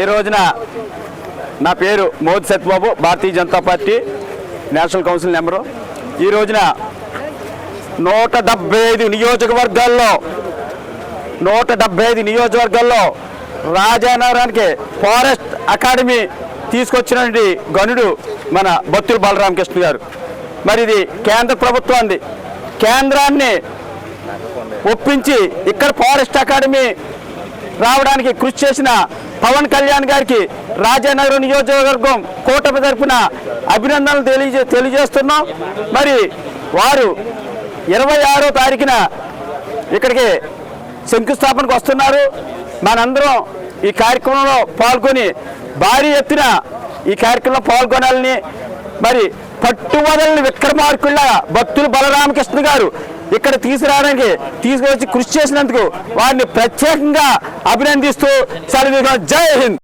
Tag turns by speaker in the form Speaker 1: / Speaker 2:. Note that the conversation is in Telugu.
Speaker 1: ఈ రోజున నా పేరు Modi Satyababu Bharatiya Janata Party national council number ఈ రోజున నూట డెబ్బై ఐదు నియోజకవర్గాల్లో నూట డెబ్బై ఐదు నియోజకవర్గాల్లో రాజానగరానికి ఫారెస్ట్ అకాడమీ తీసుకొచ్చినటువంటి గనుడు మన బొత్తుల బాలరామకృష్ణ గారు. మరి ఇది కేంద్ర ప్రభుత్వాన్ని కేంద్రాన్ని ఒప్పించి ఇక్కడ ఫారెస్ట్ అకాడమీ రావడానికి కృషి చేసిన పవన్ కళ్యాణ్ గారికి రాజానగరం నియోజకవర్గం కూటమి తరఫున అభినందనలు తెలియజే తెలియజేస్తున్నాం. మరి వారు ఇరవై ఆరో తారీఖున ఇక్కడికి శంకుస్థాపనకు వస్తున్నారు. మనందరం ఈ కార్యక్రమంలో పాల్గొని భారీ ఎత్తున ఈ కార్యక్రమంలో పాల్గొనాలని మరి పట్టువదలని విక్రమార్కుళ్ళ భక్తులు బలరామకృష్ణ గారు ఇక్కడ తీసుకురావడానికి తీసుకొచ్చి కృషి చేసినందుకు వారిని ప్రత్యేకంగా అభినందిస్తూ సెలవు జై హింద్.